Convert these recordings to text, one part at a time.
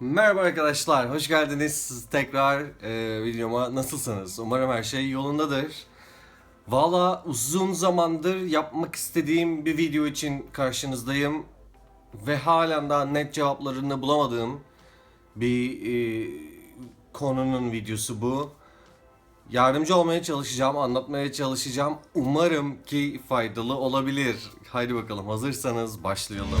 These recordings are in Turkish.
Merhaba arkadaşlar, hoş geldiniz tekrar e, videoma. Nasılsınız? Umarım her şey yolundadır. Valla uzun zamandır yapmak istediğim bir video için karşınızdayım. Ve halen daha net cevaplarını bulamadığım bir e, konunun videosu bu. Yardımcı olmaya çalışacağım, anlatmaya çalışacağım. Umarım ki faydalı olabilir. Haydi bakalım hazırsanız başlayalım.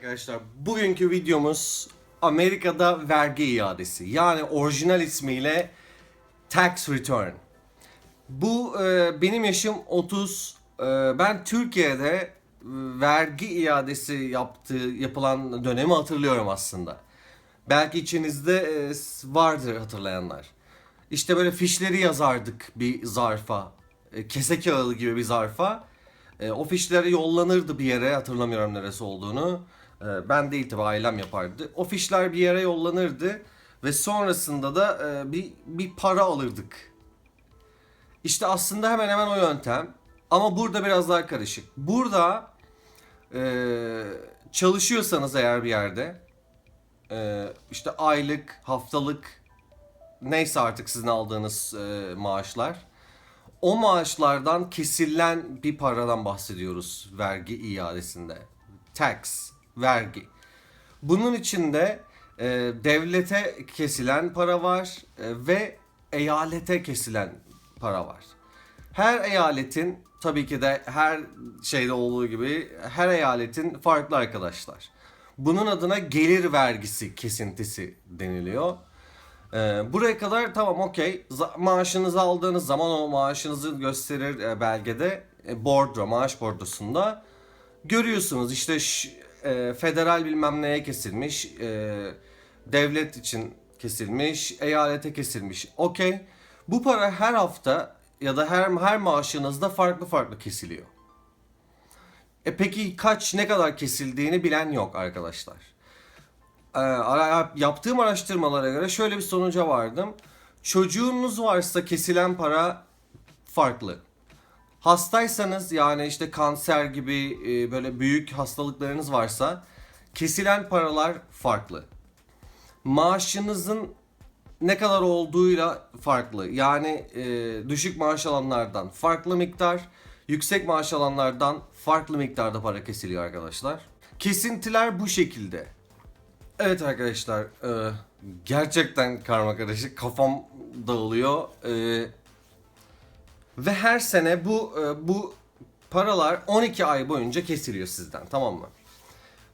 Arkadaşlar bugünkü videomuz Amerika'da vergi iadesi yani orijinal ismiyle tax return. Bu e, benim yaşım 30. E, ben Türkiye'de e, vergi iadesi yaptığı yapılan dönemi hatırlıyorum aslında. Belki içinizde e, vardır hatırlayanlar. İşte böyle fişleri yazardık bir zarfa. E, kese kağıdı gibi bir zarfa. E, o fişleri yollanırdı bir yere hatırlamıyorum neresi olduğunu. E, ben değil tabi ailem yapardı. O fişler bir yere yollanırdı ve sonrasında da e, bir bir para alırdık. İşte aslında hemen hemen o yöntem. Ama burada biraz daha karışık. Burada e, çalışıyorsanız eğer bir yerde e, işte aylık, haftalık neyse artık sizin aldığınız maaşlar. O maaşlardan kesilen bir paradan bahsediyoruz vergi iadesinde. Tax, vergi. Bunun içinde e, devlete kesilen para var e, ve eyalete kesilen para var. Her eyaletin tabii ki de her şeyde olduğu gibi her eyaletin farklı arkadaşlar. Bunun adına gelir vergisi kesintisi deniliyor. Ee, buraya kadar tamam okey. Maaşınızı aldığınız zaman o maaşınızı gösterir e, belgede. E, bordro, maaş bordrosunda. Görüyorsunuz işte e, federal bilmem neye kesilmiş. e, devlet için kesilmiş. Eyalete kesilmiş. Okey. Bu para her hafta ya da her her maaşınızda farklı farklı kesiliyor. E peki kaç ne kadar kesildiğini bilen yok arkadaşlar. Ara- yaptığım araştırmalara göre şöyle bir sonuca vardım. Çocuğunuz varsa kesilen para farklı. Hastaysanız yani işte kanser gibi e, böyle büyük hastalıklarınız varsa kesilen paralar farklı. Maaşınızın ne kadar olduğuyla farklı. Yani e, düşük maaş alanlardan farklı miktar, yüksek maaş alanlardan farklı miktarda para kesiliyor arkadaşlar. Kesintiler bu şekilde. Evet arkadaşlar, e, gerçekten karma karışık, kafam dağılıyor. E, ve her sene bu e, bu paralar 12 ay boyunca kesiliyor sizden, tamam mı?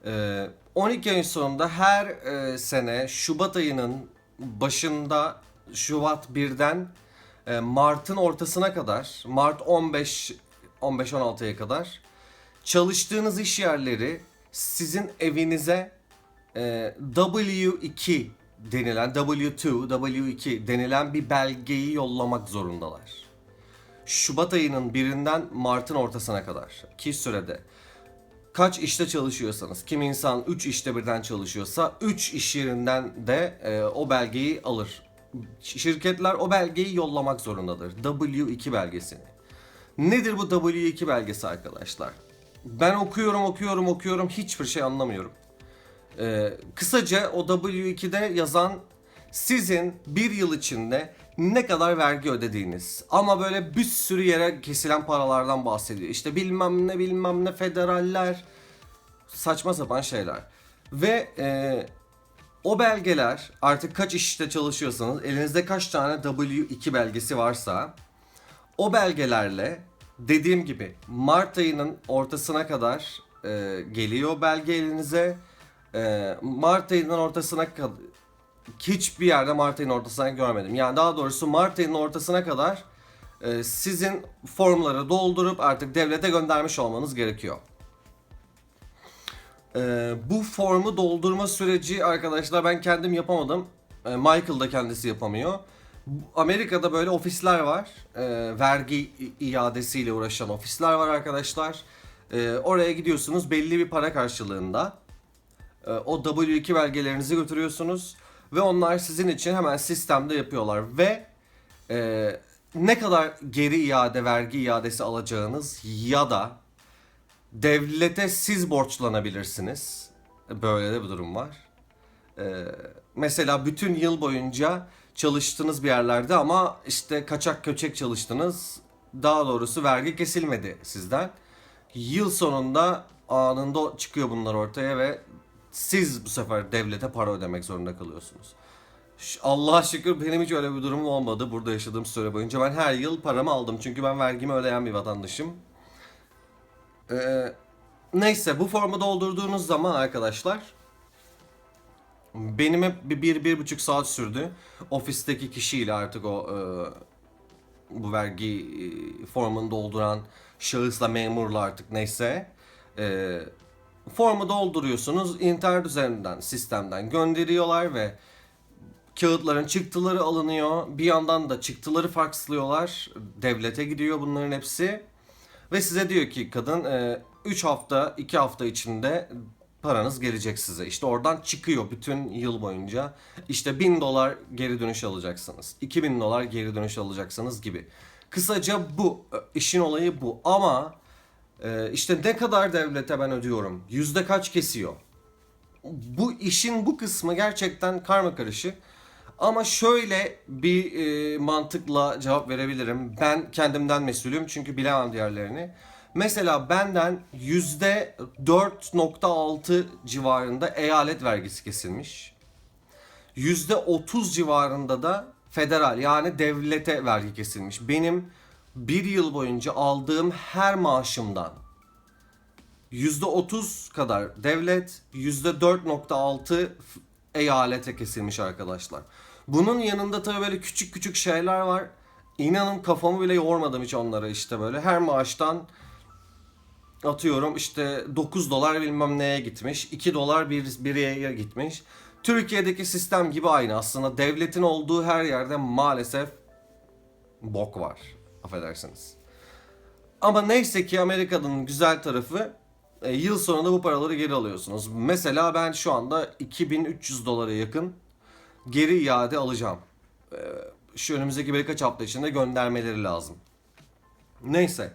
E, 12 ayın sonunda her e, sene Şubat ayının başında Şubat 1'den e, Mart'ın ortasına kadar, Mart 15 15-16'ya kadar çalıştığınız iş yerleri sizin evinize e, W2 denilen W2, W2 denilen bir belgeyi yollamak zorundalar. Şubat ayının birinden Mart'ın ortasına kadar ki sürede kaç işte çalışıyorsanız kim insan 3 işte birden çalışıyorsa 3 iş yerinden de e, o belgeyi alır. Şirketler o belgeyi yollamak zorundadır. W2 belgesini. Nedir bu W2 belgesi arkadaşlar? Ben okuyorum okuyorum okuyorum hiçbir şey anlamıyorum. Ee, kısaca o W2'de yazan sizin bir yıl içinde ne kadar vergi ödediğiniz. Ama böyle bir sürü yere kesilen paralardan bahsediyor. İşte bilmem ne bilmem ne federaller saçma sapan şeyler. Ve e, o belgeler artık kaç işte çalışıyorsanız elinizde kaç tane W2 belgesi varsa o belgelerle dediğim gibi Mart ayının ortasına kadar e, geliyor belge elinize. E, Mart ayının ortasına kadar hiçbir yerde Mart ayının ortasına görmedim. Yani daha doğrusu Mart ortasına kadar e, sizin formları doldurup artık devlete göndermiş olmanız gerekiyor. E, bu formu doldurma süreci arkadaşlar ben kendim yapamadım. E, Michael da kendisi yapamıyor. Amerika'da böyle ofisler var. E, vergi iadesiyle uğraşan ofisler var arkadaşlar. E, oraya gidiyorsunuz belli bir para karşılığında. E, o W2 belgelerinizi götürüyorsunuz ve onlar sizin için hemen sistemde yapıyorlar ve e, ne kadar geri iade vergi iadesi alacağınız ya da devlete siz borçlanabilirsiniz. Böyle de bir durum var. Ee, mesela bütün yıl boyunca çalıştınız bir yerlerde ama işte kaçak köçek çalıştınız. Daha doğrusu vergi kesilmedi sizden. Yıl sonunda anında çıkıyor bunlar ortaya ve siz bu sefer devlete para ödemek zorunda kalıyorsunuz. Allah'a şükür benim hiç öyle bir durumum olmadı burada yaşadığım süre boyunca. Ben her yıl paramı aldım çünkü ben vergimi ödeyen bir vatandaşım. Ee, neyse bu formu doldurduğunuz zaman arkadaşlar benim hep bir, bir, bir buçuk saat sürdü. Ofisteki kişiyle artık o e, bu vergi e, formunu dolduran şahısla memurla artık neyse e, formu dolduruyorsunuz internet üzerinden sistemden gönderiyorlar ve kağıtların çıktıları alınıyor. Bir yandan da çıktıları farklıyorlar. Devlete gidiyor bunların hepsi. Ve size diyor ki kadın 3 hafta 2 hafta içinde paranız gelecek size. İşte oradan çıkıyor bütün yıl boyunca. İşte 1000 dolar geri dönüş alacaksınız. 2000 dolar geri dönüş alacaksınız gibi. Kısaca bu. e, işin olayı bu. Ama e, işte ne kadar devlete ben ödüyorum? Yüzde kaç kesiyor? bu işin bu kısmı gerçekten karma karışık. Ama şöyle bir e, mantıkla cevap verebilirim. Ben kendimden mesulüm çünkü bilemem diğerlerini. Mesela benden yüzde 4.6 civarında eyalet vergisi kesilmiş. Yüzde 30 civarında da federal yani devlete vergi kesilmiş. Benim bir yıl boyunca aldığım her maaşımdan %30 kadar devlet, %4.6 f- eyalete kesilmiş arkadaşlar. Bunun yanında tabii böyle küçük küçük şeyler var. İnanın kafamı bile yormadım hiç onlara işte böyle. Her maaştan atıyorum işte 9 dolar bilmem neye gitmiş. 2 dolar bir, bir yere gitmiş. Türkiye'deki sistem gibi aynı aslında. Devletin olduğu her yerde maalesef bok var. Affedersiniz. Ama neyse ki Amerika'nın güzel tarafı e, yıl sonunda bu paraları geri alıyorsunuz. Mesela ben şu anda 2300 dolara yakın geri iade alacağım. E, şu önümüzdeki birkaç hafta içinde göndermeleri lazım. Neyse.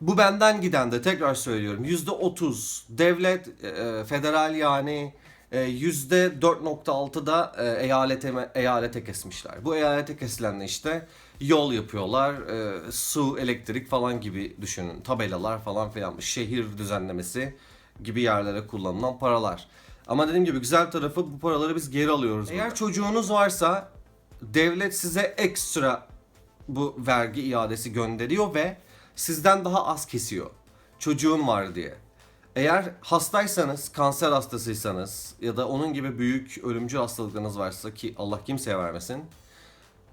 Bu benden giden de tekrar söylüyorum. %30 devlet, e, federal yani e, %4.6 da e, eyalete, eyalete kesmişler. Bu eyalete kesilenle işte yol yapıyorlar, e, su, elektrik falan gibi düşünün. Tabelalar falan filan, şehir düzenlemesi gibi yerlere kullanılan paralar. Ama dediğim gibi güzel tarafı bu paraları biz geri alıyoruz. Eğer çocuğunuz varsa devlet size ekstra bu vergi iadesi gönderiyor ve sizden daha az kesiyor. Çocuğun var diye. Eğer hastaysanız, kanser hastasıysanız ya da onun gibi büyük ölümcül hastalıklarınız varsa ki Allah kimseye vermesin.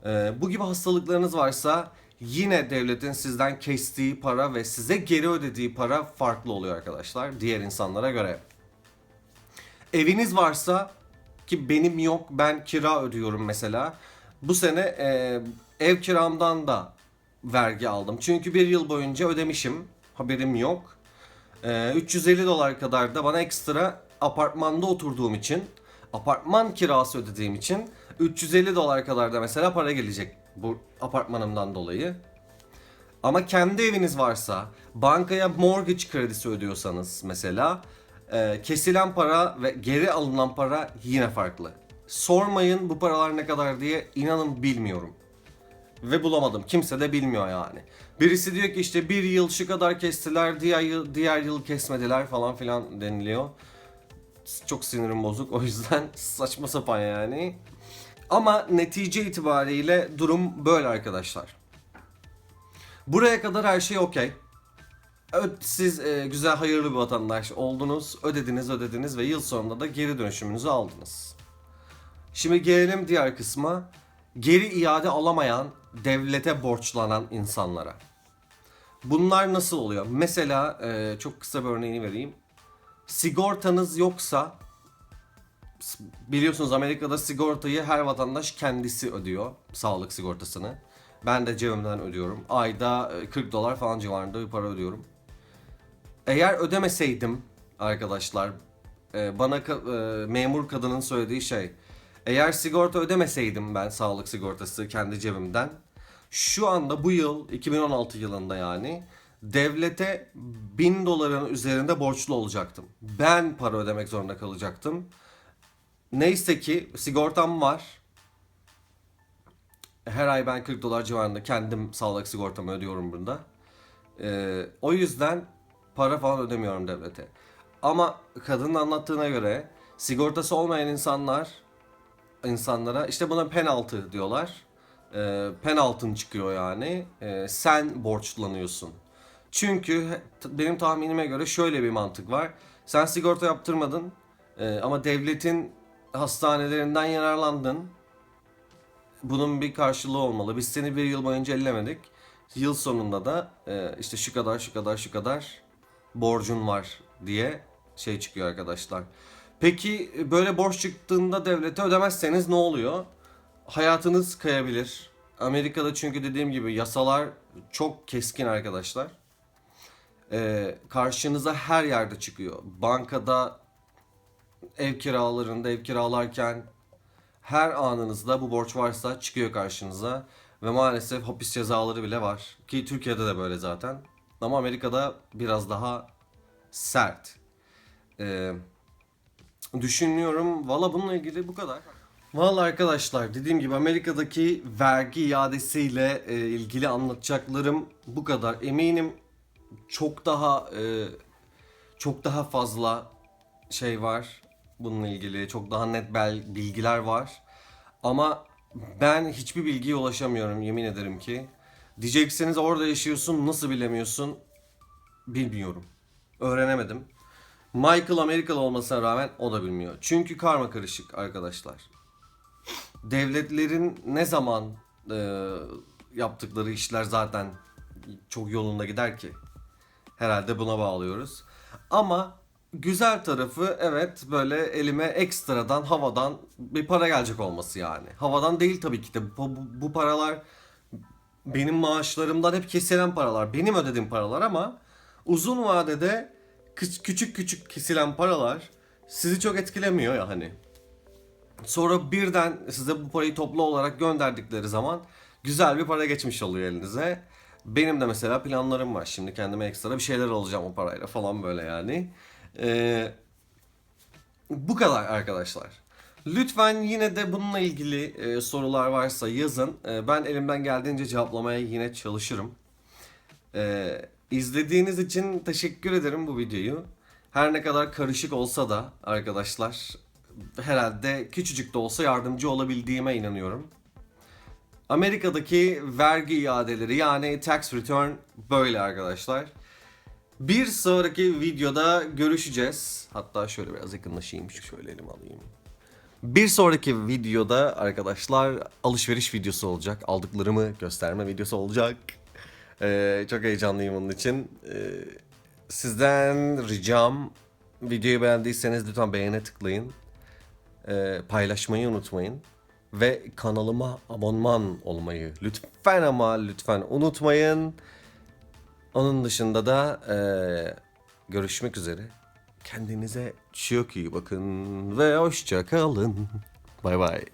e, bu gibi hastalıklarınız varsa yine devletin sizden kestiği para ve size geri ödediği para farklı oluyor arkadaşlar diğer insanlara göre. Eviniz varsa ki benim yok ben kira ödüyorum mesela. Bu sene e, ev kiramdan da vergi aldım. Çünkü bir yıl boyunca ödemişim. Haberim yok. E, 350 dolar kadar da bana ekstra apartmanda oturduğum için apartman kirası ödediğim için 350 dolar kadar da mesela para gelecek bu apartmanımdan dolayı. Ama kendi eviniz varsa, bankaya mortgage kredisi ödüyorsanız mesela e, kesilen para ve geri alınan para yine farklı. Sormayın bu paralar ne kadar diye inanın bilmiyorum. Ve bulamadım. Kimse de bilmiyor yani. Birisi diyor ki işte bir yıl şu kadar kestiler, diğer yıl, diğer yıl kesmediler falan filan deniliyor. Çok sinirim bozuk o yüzden saçma sapan yani. Ama netice itibariyle durum böyle arkadaşlar. Buraya kadar her şey okey. Siz e, güzel hayırlı bir vatandaş oldunuz, ödediniz ödediniz ve yıl sonunda da geri dönüşümünüzü aldınız. Şimdi gelelim diğer kısma. Geri iade alamayan, devlete borçlanan insanlara. Bunlar nasıl oluyor? Mesela e, çok kısa bir örneğini vereyim. Sigortanız yoksa biliyorsunuz Amerika'da sigortayı her vatandaş kendisi ödüyor. Sağlık sigortasını. Ben de cebimden ödüyorum. Ayda e, 40 dolar falan civarında bir para ödüyorum. Eğer ödemeseydim arkadaşlar e, bana e, memur kadının söylediği şey eğer sigorta ödemeseydim ben sağlık sigortası kendi cebimden Şu anda bu yıl 2016 yılında yani devlete 1000 doların üzerinde borçlu olacaktım. Ben para ödemek zorunda kalacaktım. Neyse ki sigortam var. Her ay ben 40 dolar civarında kendim sağlık sigortamı ödüyorum burada. Ee, o yüzden para falan ödemiyorum devlete. Ama kadının anlattığına göre sigortası olmayan insanlar insanlara işte buna penaltı diyorlar. Ee, penaltın çıkıyor yani. Ee, sen borçlanıyorsun. Çünkü benim tahminime göre şöyle bir mantık var. Sen sigorta yaptırmadın ee, ama devletin hastanelerinden yararlandın. Bunun bir karşılığı olmalı. Biz seni bir yıl boyunca ellemedik. Yıl sonunda da e, işte şu kadar şu kadar şu kadar borcun var diye şey çıkıyor arkadaşlar. Peki böyle borç çıktığında devlete ödemezseniz ne oluyor? Hayatınız kayabilir. Amerika'da çünkü dediğim gibi yasalar çok keskin arkadaşlar. Ee, karşınıza her yerde çıkıyor. Bankada, ev kiralarında, ev kiralarken her anınızda bu borç varsa çıkıyor karşınıza. Ve maalesef hapis cezaları bile var. Ki Türkiye'de de böyle zaten. Ama Amerika'da biraz daha sert. Ee, düşünüyorum. Valla bununla ilgili bu kadar. Valla arkadaşlar dediğim gibi Amerika'daki vergi iadesiyle e, ilgili anlatacaklarım bu kadar. Eminim çok daha e, çok daha fazla şey var bununla ilgili. Çok daha net bel bilgiler var. Ama ben hiçbir bilgiye ulaşamıyorum yemin ederim ki. Diyeceksiniz orada yaşıyorsun nasıl bilemiyorsun? Bilmiyorum. Öğrenemedim. Michael Amerikalı olmasına rağmen o da bilmiyor. Çünkü karma karışık arkadaşlar. Devletlerin ne zaman e, yaptıkları işler zaten çok yolunda gider ki. Herhalde buna bağlıyoruz. Ama güzel tarafı evet böyle elime ekstradan havadan bir para gelecek olması yani. Havadan değil tabii ki de bu, bu, paralar benim maaşlarımdan hep kesilen paralar. Benim ödediğim paralar ama uzun vadede küçük küçük kesilen paralar sizi çok etkilemiyor ya hani. Sonra birden size bu parayı toplu olarak gönderdikleri zaman güzel bir para geçmiş oluyor elinize. Benim de mesela planlarım var. Şimdi kendime ekstra bir şeyler alacağım o parayla falan böyle yani. Ee, bu kadar arkadaşlar. Lütfen yine de bununla ilgili e, sorular varsa yazın. E, ben elimden geldiğince cevaplamaya yine çalışırım. E, izlediğiniz için teşekkür ederim bu videoyu. Her ne kadar karışık olsa da arkadaşlar herhalde küçücük de olsa yardımcı olabildiğime inanıyorum. Amerika'daki vergi iadeleri yani tax return böyle arkadaşlar. Bir sonraki videoda görüşeceğiz. Hatta şöyle biraz yakınlaşayım. Şöyle elim alayım. Bir sonraki videoda arkadaşlar alışveriş videosu olacak. Aldıklarımı gösterme videosu olacak. Ee, çok heyecanlıyım onun için. Ee, sizden ricam videoyu beğendiyseniz lütfen beğene tıklayın. Ee, paylaşmayı unutmayın. Ve kanalıma abonman olmayı lütfen ama lütfen unutmayın. Onun dışında da eee, görüşmek üzere. Kendinize çok iyi bakın ve hoşça kalın. Bay bay.